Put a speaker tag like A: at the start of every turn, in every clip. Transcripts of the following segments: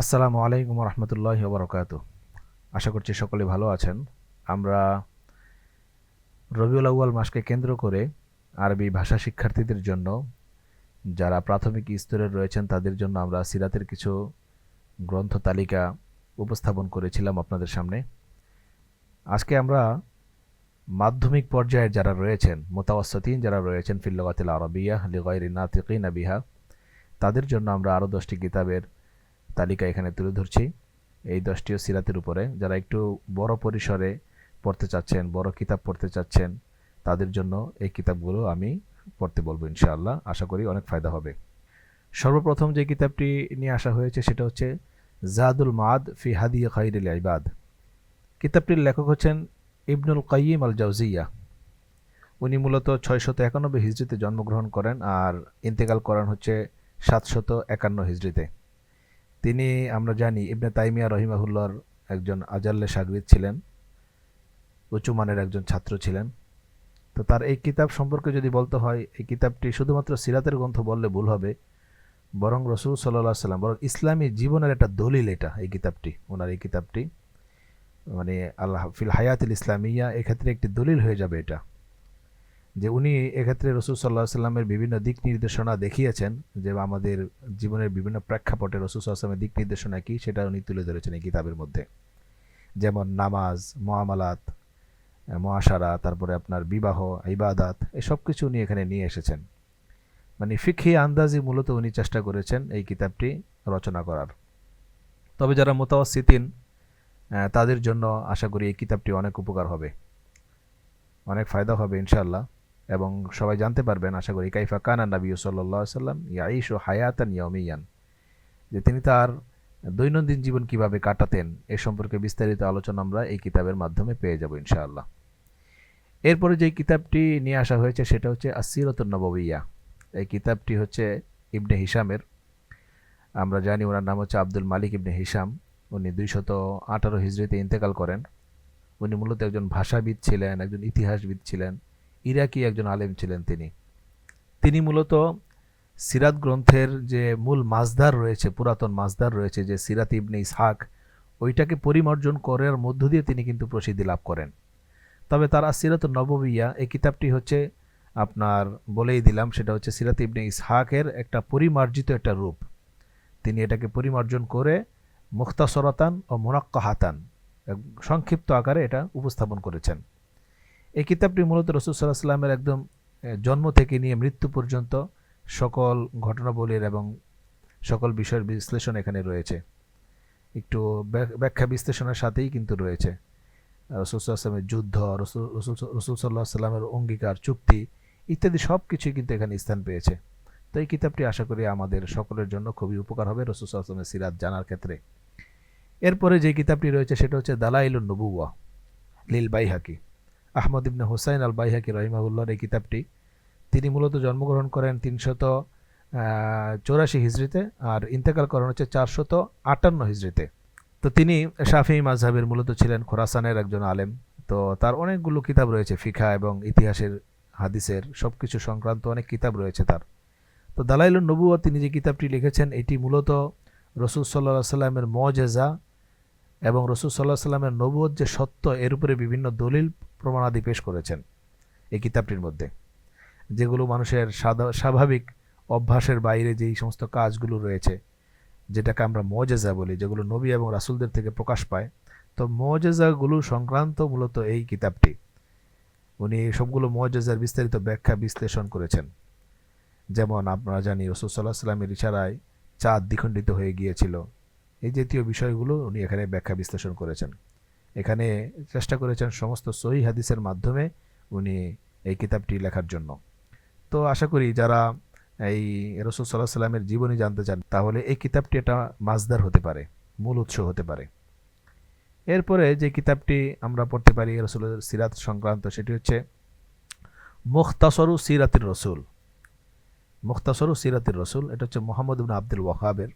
A: আসসালামু আলাইকুম রহমতুল্লাহ বরকাত আশা করছি সকলে ভালো আছেন। আমরা রবিউল আউয়াল মাসকে কেন্দ্র করে আরবি ভাষা শিক্ষার্থীদের জন্য, যারা প্রাথমিক স্তরের রয়েছেন তাদের জন্য আমরা সিরাতের কিছু গ্রন্থ তালিকা উপস্থাপন করেছিলাম আপনাদের সামনে। আজকে আমরা মাধ্যমিক পর্যায়ের যারা রয়েছেন মোতাওয়াসতিন যারা রয়েছেন ফিল্লগাতিল আরবিয়া লিগাইরি নাতিকিনা বিহা, তাদের জন্য আমরা আরও দশটি কিতাবের তালিকা এখানে তুলে ধরছি। এই দশটিও সিরাতের উপরে। যারা একটু বড় পরিসরে পড়তে চাচ্ছেন, বড় কিতাব পড়তে চাচ্ছেন, তাদের জন্য এই কিতাবগুলো আমি পড়তে বলব ইনশাআল্লাহ। আশা করি অনেক ফায়দা হবে। সর্বপ্রথম যে কিতাবটি নিয়ে আসা হয়েছে সেটা হচ্ছে জাদুল মাদ ফি হাদিয়া খাইরুল ইবাদ। কিতাবটির লেখক হচ্ছেন ইবনুল কাইয়িম আল জাউজিয়া উনি মূলত ছয়শত একানব্বই হিজড়িতে জন্মগ্রহণ করেন আর ইন্তেকাল করেন হচ্ছে সাতশত একান্ন হিজড়িতে। তিনি, আমরা জানি, ইবনে তাইমিয়া রহিমাহুল্লার একজন আজাল্লে সাগরিদ ছিলেন, উঁচু মানের একজন ছাত্র ছিলেন। তো তার এই কিতাব সম্পর্কে যদি বলতে হয়, এই কিতাবটি শুধুমাত্র সিরাতের গ্রন্থ বললে ভুল হবে, বরং রসুল সাল্লাহ সাল্লাম, বরং ইসলামী জীবনের একটা দলিল এটা, এই কিতাবটি, ওনার এই কিতাবটি। মানে আল্লাহ ফিল হায়াতুল ইসলামিয়া, এক্ষেত্রে একটি দলিল হয়ে যাবে এটা। যে উনি এক্ষেত্রে রসুল সাল্লাহ সাল্লামের বিভিন্ন দিক নির্দেশনা দেখিয়েছেন যে আমাদের জীবনের বিভিন্ন প্রেক্ষাপটে রসুল সাল্লামের দিক নির্দেশনা কী, সেটা উনি তুলে ধরেছেন এই কিতাবের মধ্যে। যেমন নামাজ, মহামালাত, মহাসারা, তারপরে আপনার বিবাহ, ইবাদাত, এসব কিছু উনি এখানে নিয়ে এসেছেন। মানে ফিখি আন্দাজি মূলত উনি চেষ্টা করেছেন এই কিতাবটি রচনা করার। তবে যারা মোতাওয়াসিতিন তাদের জন্য আশা করি এই কিতাবটি অনেক উপকার হবে। অনেক ফায়দা হবে ইনশাল্লাহ এবং সবাই জানতে পারবেন, আশা করি, কাইফা কানা নবী সাল্লাহ সাল্লাম ইয়াইশ ও হায়াতান ইয়মিয়ান যে তিনি তার দৈনন্দিন জীবন কীভাবে কাটাতেন, এ সম্পর্কে বিস্তারিত আলোচনা আমরা এই কিতাবের মাধ্যমে পেয়ে যাব ইনশাআল্লাহ। এরপরে যে কিতাবটি নিয়ে আসা হয়েছে, সেটা হচ্ছে আসিরত নববিয়া এই কিতাবটি হচ্ছে ইবনে হিসামের আমরা জানি ওনার নাম হচ্ছে আব্দুল মালিক ইবনে হিসাম উনি দুইশত আঠারো হিজড়িতে ইন্তেকাল করেন। উনি মূলত একজন ভাষাবিদ ছিলেন, একজন ইতিহাসবিদ ছিলেন। ইরাকি একজন আলেম ছিলেন তিনি। তিনি মূলত সিরাত গ্রন্থের যে মূল মাজদার রয়েছে, পুরাতন মাজদার রয়েছে, যে সিরাত ইবনে ইসহাক, ওইটাকে পরিমার্জন করার মধ্য দিয়ে তিনি কিন্তু প্রসিদ্ধি লাভ করেন। তবে তার সিরাত নববিয়া, এই কিতাবটি হচ্ছে আপনার বলেই দিলাম, সেটা হচ্ছে সিরাত ইবনে ইসহাকের একটা পরিমার্জিত একটা রূপ। তিনি এটাকে পরিমার্জন করে মুখতাসরতান ও হাতান সংক্ষিপ্ত আকারে এটা উপস্থাপন করেছেন। এই কিতাবটি মূলত রসুল সাল্লাহ সাল্লামের একদম জন্ম থেকে নিয়ে মৃত্যু পর্যন্ত সকল ঘটনাবলীর এবং সকল বিষয়ের বিশ্লেষণ এখানে রয়েছে। একটু ব্যাখ্যা বিশ্লেষণের সাথেই কিন্তু রয়েছে। রসুল যুদ্ধ, রসুল রসুল সাল্লাহ সাল্লামের অঙ্গীকার, চুক্তি ইত্যাদি সব কিছুই কিন্তু এখানে স্থান পেয়েছে। তো এই কিতাবটি আশা করি আমাদের সকলের জন্য খুবই উপকার হবে রসুল সাল্লামের সিরাত জানার ক্ষেত্রে। এরপরে যে কিতাবটি রয়েছে সেটা হচ্ছে দালাইল নবুয়া লীল বাইহাকি আহমদ ইবনে হুসাইন আল বাইহাকি রহিমাউল্লাহর এই কিতাবটি। তিনি মূলত জন্মগ্রহণ করেন তিনশত চৌরাশি হিজড়িতে আর ইন্তেকাল করেন হচ্ছে চারশত আটান্ন হিজড়িতে। তো তিনি শাফি মাঝহাবের মূলত ছিলেন খোরাসানের একজন আলেম। তো তার অনেকগুলো কিতাব রয়েছে ফিখা এবং ইতিহাসের হাদিসের সব কিছু সংক্রান্ত অনেক কিতাব রয়েছে তার। তো দালাইল নবুয়া তিনি যে কিতাবটি লিখেছেন, এটি মূলত রসুল সাল্লাহ সাল্লামের মজেজা এবং রসুল সাল্লাহ সাল্লামের নবুয় যে সত্য, এর উপরে বিভিন্ন দলিল প্রমাণাদি পেশ করেছেন এই কিতাবটির মধ্যে, যেগুলো মানুষের স্বাভাবিক অভ্যাসের বাইরে যেই সমস্ত কাজগুলো রয়েছে, যেটাকে আমরা মজেজা বলি, যেগুলো নবী এবং রাসুলদের থেকে প্রকাশ পায়, তো মজেজাগুলো সংক্রান্ত মূলত এই কিতাবটি। উনি সবগুলো মজেজার বিস্তারিত ব্যাখ্যা বিশ্লেষণ করেছেন। যেমন আপনারা জানি, রসুল সাল্লাহ সাল্লামের ইশারায় চাঁদ দ্বিখণ্ডিত হয়ে গিয়েছিল। এই জাতীয় বিষয়গুলো উনি এখানে ব্যাখ্যা বিশ্লেষণ করেছেন। এখানে চেষ্টা করেছেন সমস্ত সহি হাদিসের মাধ্যমে উনি এই কিতাবটি লেখার জন্য। তো আশা করি যারা এই রসুল সাল্লাহ সাল্লামের জীবনী জানতে চান, তাহলে এই কিতাবটি একটা মাজদার হতে পারে, মূল উৎস হতে পারে। এরপরে যে কিতাবটি আমরা পড়তে পারি রসুলের সিরাত সংক্রান্ত, সেটি হচ্ছে মুখতাসরু সিরাতির রসুল। মুখতাসরু সিরাতির রসুল, এটা হচ্ছে মোহাম্মদ ইবন আব্দুল ওয়াহাবের।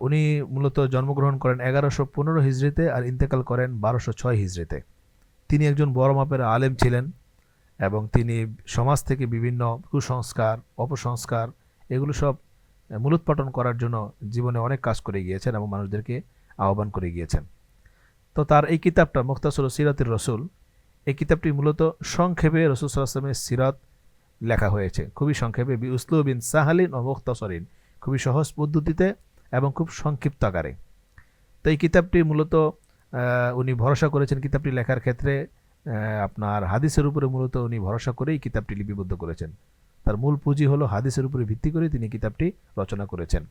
A: উনি মূলত জন্মগ্রহণ করেন এগারোশো পনেরো হিজড়িতে আর ইন্তেকাল করেন বারোশো ছয় হিজড়িতে। তিনি একজন বড় মাপের আলেম ছিলেন এবং তিনি সমাজ থেকে বিভিন্ন কুসংস্কার, অপসংস্কার এগুলো সব মূলোৎপাটন করার জন্য জীবনে অনেক কাজ করে গিয়েছেন এবং মানুষদেরকে আহ্বান করে গিয়েছেন। তো তার এই কিতাবটা মুক্তাসুল সিরাতের রসুল, এই কিতাবটি মূলত সংক্ষেপে রসুল সাল্লাহামের সিরাত লেখা হয়েছে। খুবই সংক্ষেপে বি উসলুবিন সাহালিন ও মুক্তাসরিন খুবই সহজ পদ্ধতিতে এবং খুব সংক্ষিপ্ত আকারে। তো এই কিতাবটি মূলত উনি ভরসা করেছেন কিতাবটি লেখার ক্ষেত্রে আপনার হাদিসের উপরে মূলত উনি ভরসা করেই কিতাবটি লিপিবদ্ধ করেছেন। তার মূল পুঁজি হলো হাদিসের উপরে ভিত্তি করে তিনি কিতাবটি রচনা করেছেন।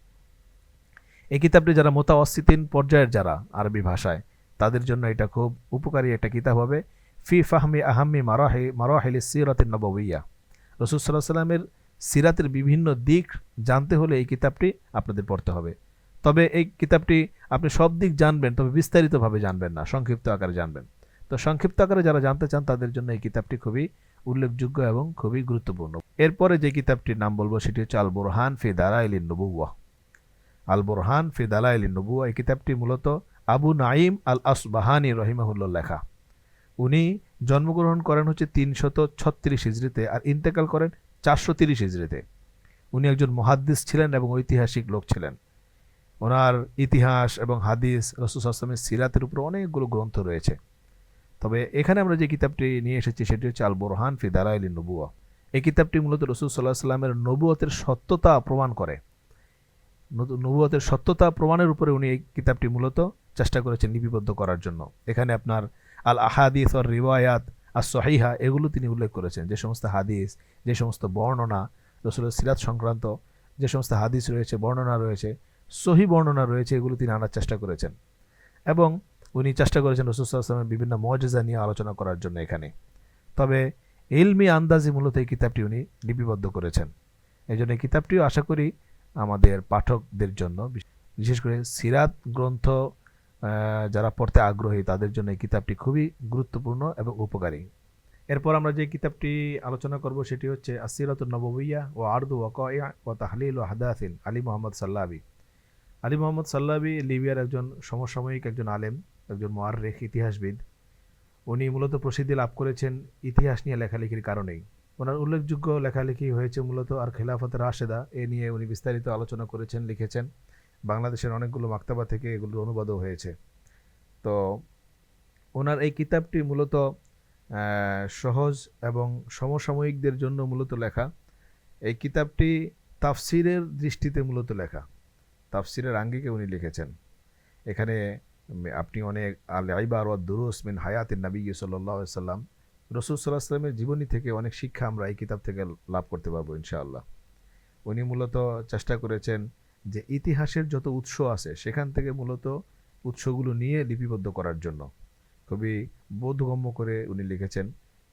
A: এই কিতাবটি যারা মোতাওয়াসিতিন পর্যায়ের যারা আরবি ভাষায়, তাদের জন্য এটা খুব উপকারী একটা কিতাব হবে। ফি ফাহমি আহাম্মি মারাহে মারাহিলি সিরাতিন নববিয়া রসুল সাল্লাহ সাল্লামের সিরাতের বিভিন্ন দিক জানতে হলে এই কিতাবটি আপনাদের পড়তে হবে। তবে এই কিতাবটি আপনি সব দিক জানবেন, তবে বিস্তারিতভাবে জানবেন না, সংক্ষিপ্ত আকারে জানবেন। তো সংক্ষিপ্ত আকারে যারা জানতে চান, তাদের জন্য এই কিতাবটি খুবই উল্লেখযোগ্য এবং খুবই গুরুত্বপূর্ণ। এরপরে যে কিতাবটির নাম বলব, সেটি হচ্ছে আল বোরহান ফি দালাইলিন নবুয়া আল বোরহান ফি দালাইলিন নবুয়া এই কিতাবটি মূলত আবু নাইম আল আসবাহানি রহিমাহুল্লাহ লেখা। উনি জন্মগ্রহণ করেন হচ্ছে তিনশত ছত্রিশ হিজড়িতে আর ইন্তেকাল করেন চারশো তিরিশ হিজড়িতে। উনি একজন মহাদ্দিস ছিলেন এবং ঐতিহাসিক লোক ছিলেন। ওনার ইতিহাস এবং হাদিস, রসুল আসলামের সিরাতের উপর অনেকগুলো গ্রন্থ রয়েছে। তবে এখানে আমরা যে কিতাবটি নিয়ে এসেছি সেটি হচ্ছে আল বোরহান ফি দালাইলি নবুয়া এই কিতাবটি মূলত রসুল সাল্লাহ সাল্লামের নবুয়তের সত্যতা প্রমাণ করে। নবুয়তের সত্যতা প্রমাণের উপরে উনি এই কিতাবটি মূলত চেষ্টা করেছেন লিপিবদ্ধ করার জন্য। এখানে আপনার আল আহাদিস আর রিওয়ায়াত আর সহিহা এগুলো তিনি উল্লেখ করেছেন। যে সমস্ত হাদিস, যে সমস্ত বর্ণনা, রসুলের সিরাত সংক্রান্ত যে সমস্ত হাদিস রয়েছে, বর্ণনা রয়েছে সহি বর্ণনা রয়েছে, এগুলো তিনি আনার চেষ্টা করেছেন। এবং উনি চেষ্টা করেছেন রসুলামের বিভিন্ন মজেজা নিয়ে আলোচনা করার জন্য এখানে। তবে এলমি আন্দাজি মূলত এই কিতাবটি উনি লিপিবদ্ধ করেছেন। এই জন্য এই কিতাবটিও আশা করি আমাদের পাঠকদের জন্য, বিশেষ করে সিরাত গ্রন্থ যারা পড়তে আগ্রহী, তাদের জন্য এই কিতাবটি খুবই গুরুত্বপূর্ণ এবং উপকারী। এরপর আমরা যে কিতাবটি আলোচনা করব, সেটি হচ্ছে আসিরাত নববিয়া ও আর্দু ওয়াকিয়া ও তাহলিল ও হাদাসিন আলী মোহাম্মদ সাল্লাবি। আলী মোহাম্মদ সাল্লাবি, লিবিয়ার একজন সমসাময়িক, একজন আলেম, একজন মোয়াররেখ ইতিহাসবিদ। উনি মূলত প্রসিদ্ধি লাভ করেছেন ইতিহাস নিয়ে লেখালেখির কারণেই। ওনার উল্লেখযোগ্য লেখালেখি হয়েছে মূলত আর খেলাফত রাশেদা। এ নিয়ে উনি বিস্তারিত আলোচনা করেছেন, লিখেছেন। বাংলাদেশের অনেকগুলো মাক্তাবা থেকে এগুলোর অনুবাদও হয়েছে। তো ওনার এই কিতাবটি মূলত সহজ এবং সমসাময়িকদের জন্য মূলত লেখা। এই কিতাবটি তাফসিরের দৃষ্টিতে মূলত লেখা। তাফসিরের আঙ্গিকে উনি লিখেছেন। এখানে আপনি অনেক আল আইবার ও দুরুস মিন হায়াতিন নবী সাল্লাহ সাল্লাম রসুল সাল্লাহ সাল্লামের জীবনী থেকে অনেক শিক্ষা আমরা এই কিতাব থেকে লাভ করতে পারব ইনশাআল্লাহ। উনি মূলত চেষ্টা করেছেন যে ইতিহাসের যত উৎস আছে সেখান থেকে মূলত উৎসগুলো নিয়ে লিপিবদ্ধ করার জন্য। খুবই বোধগম্য করে উনি লিখেছেন,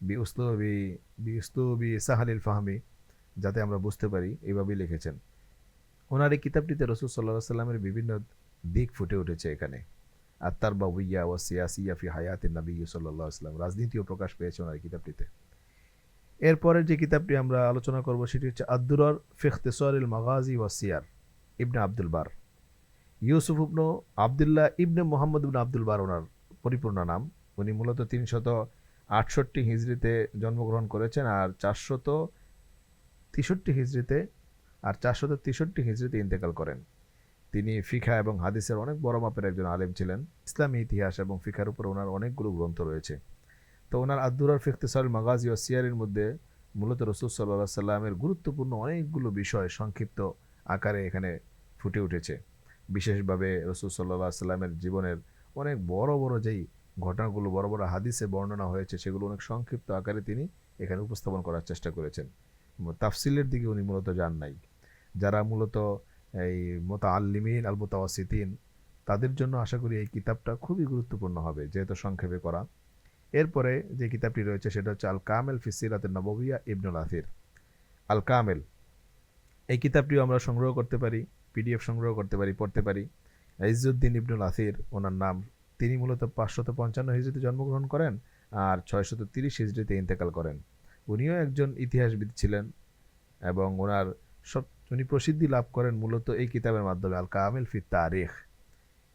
A: বি উস্তবি বি উস্তবি সাহালিল ফাহমি যাতে আমরা বুঝতে পারি, এইভাবেই লিখেছেন। ওনার এই কিতাবটিতে রসুল সাল্লাহ সাল্লামের বিভিন্ন দিক ফুটে উঠেছে এখানে। আত্মার বা উইয়া ও সিয়াসিয়া ফি হায়াতিন নবী সাল্লাহ আসলাম রাজনীতিও প্রকাশ পেয়েছে ওনার কিতাবটিতে। এরপরের যে কিতাবটি আমরা আলোচনা করব সেটি হচ্ছে আব্দুরর ফিখতেসরিল মাগাজি ওয়াসিয়ার ইবনে আব্দুল বার। ইউসুফ ইবনু আবদুল্লাহ ইবনে মোহাম্মদ ইবনে আব্দুল বার ওনার পরিপূর্ণ নাম। উনি মূলত তিনশত আটষট্টি হিজড়িতে জন্মগ্রহণ করেছেন আর চারশত তেষট্টি হিজড়িতে আর চারশত তেষট্টি হিজড়িতে ইন্তেকাল করেন। তিনি ফিখা এবং হাদিসের অনেক বড় মাপের একজন আলেম ছিলেন। ইসলামী ইতিহাস এবং ফিখার উপর ওনার অনেকগুলো গ্রন্থ রয়েছে। তো ওনার আব্দুরার ফিখতেসাল মাগাজি ও সিয়ারের মধ্যে মূলত রসুল সাল্লাহ সাল্লামের গুরুত্বপূর্ণ অনেকগুলো বিষয় সংক্ষিপ্ত আকারে এখানে ফুটে উঠেছে। বিশেষভাবে রসুল সাল্লাহ সাল্লামের জীবনের অনেক বড় বড় যেই ঘটনাগুলো, বড় বড় হাদিসে বর্ণনা হয়েছে, সেগুলো অনেক সংক্ষিপ্ত আকারে তিনি এখানে উপস্থাপন করার চেষ্টা করেছেন। তাফসিলের দিকে উনি মূলত যান নাই। যারা মূলত এই মোতা আল্লিমিন আল মোতাওয়াসিতিন তাদের জন্য আশা করি এই কিতাবটা খুবই গুরুত্বপূর্ণ হবে, যেহেতু সংক্ষেপে করা এরপরে যে কিতাবটি রয়েছে সেটা হচ্ছে আল কামেল ফিসিরাতের নববিয়া ইবনুল আফির আল কামেল এই কিতাবটিও আমরা সংগ্রহ করতে পারি, পিডিএফ সংগ্রহ করতে পারি, পড়তে পারি। ইজুদ্দিন ইবনুল আসির ওনার নাম, তিনি মূলত পাঁচশত পঞ্চান্ন হিজড়িতে জন্মগ্রহণ করেন আর ছয়শত তিরিশ হিজড়িতে ইন্তেকাল করেন। উনিও একজন ইতিহাসবিদ ছিলেন এবং ওনার সব, উনি প্রসিদ্ধি লাভ করেন মূলত এই কিতাবের মাধ্যমে আল কামিল ফি তারিখ।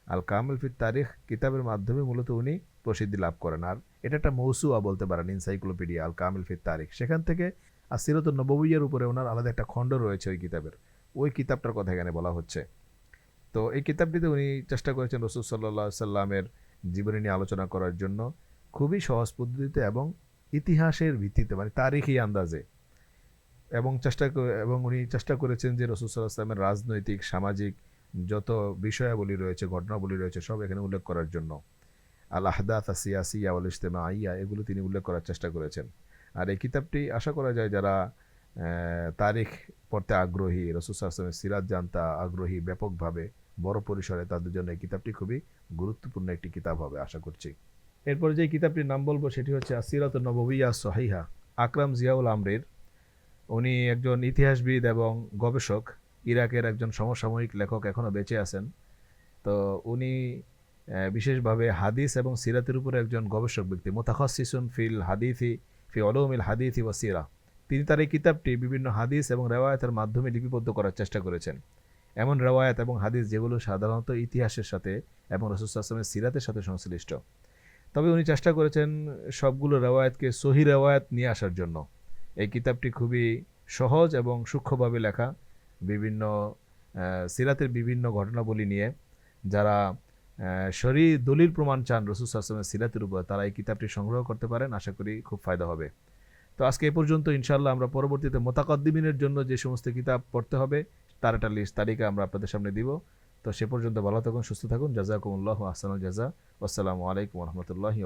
A: আল কামিল ফি তারিখ কিতাবের মাধ্যমে মূলত উনি প্রসিদ্ধি লাভ করেন। আর এটা একটা মৌসুয়া বলতে পারেন ইনসাইক্লোপিডিয়া আল কামিল ফি তারিখ। সেখান থেকে আর সিরত নববইয়ের উপরে ওনার আলাদা একটা খণ্ড রয়েছে ওই কিতাবের। ওই কিতাবটার কথা এখানে বলা হচ্ছে। তো এই কিতাবটিতে উনি চেষ্টা করেছেন রসুল সাল্লাহ সাল্লামের জীবনী নিয়ে আলোচনা করার জন্য। খুবই সহজ পদ্ধতিতে এবং ইতিহাসের ভিত্তিতে মানে তারিখি আন্দাজে। এবং চেষ্টা এবং উনি চেষ্টা করেছেন যে রসুল সাল্লাহ সাল্লামের রাজনৈতিক, সামাজিক যত বিষয়াবলী রয়েছে, ঘটনাবলী রয়েছে, সব এখানে উল্লেখ করার জন্য। আল আহদাত সিয়াসিয়া আল ইজতেমা আইয়া এগুলো তিনি উল্লেখ করার চেষ্টা করেছেন। আর এই কিতাবটি আশা করা যায় যারা তারিখ পড়তে আগ্রহী, রসুল আসলামের সিরাত জানতা আগ্রহী, ব্যাপকভাবে বড় পরিসরে তাদের জন্য এই কিতাবটি খুবই গুরুত্বপূর্ণ একটি কিতাব হবে, আশা করছি। এরপর যে কিতাবটির নাম বলব সেটি হচ্ছে আসিরাত নববিয়া সহিহা, আকরাম জিয়াউল আমরির। উনি একজন ইতিহাসবিদ এবং গবেষক, ইরাকের একজন সমসাময়িক লেখক এখনও বেঁচে আছেন। তো উনি বিশেষভাবে হাদিস এবং সিরাতের উপরে একজন গবেষক ব্যক্তি মোতাখসিসুন ফিল হাদিথি ফি অলৌমিল হাদিথি ও সিরা। তিনি তার এই কিতাবটি বিভিন্ন হাদিস এবং রেওয়ায়তের মাধ্যমে লিপিবদ্ধ করার চেষ্টা করেছেন। এমন রেওয়ায়ত এবং হাদিস যেগুলো সাধারণত ইতিহাসের সাথে এবং রসুলামের সিরাতের সাথে সংশ্লিষ্ট। তবে উনি চেষ্টা করেছেন সবগুলো রেওয়ায়তকে সহি রেওয়ায়ত নিয়ে আসার জন্য। এই কিতাবটি খুবই সহজ এবং সূক্ষ্মভাবে লেখা। বিভিন্ন সিরাতের বিভিন্ন ঘটনাবলী নিয়ে যারা শরী দলিল প্রমাণ চান রসুল আসলামের সিরাতের উপর, তারা এই কিতাবটি সংগ্রহ করতে পারেন। আশা করি খুব ফায়দা হবে। তো আজকে এ পর্যন্ত ইনশাল্লাহ আমরা পরবর্তীতে মোতাকদ্দিমিনের জন্য যে সমস্ত কিতাব পড়তে হবে, তার একটা লিস্ট তালিকা আমরা আপনাদের সামনে দিব। তো সে পর্যন্ত ভালো থাকুন সুস্থ থাকুন। জাজাকুমুল্লাহ আহসানুল জাজা। আসসালামু আলাইকুম রহমতুল্লাহি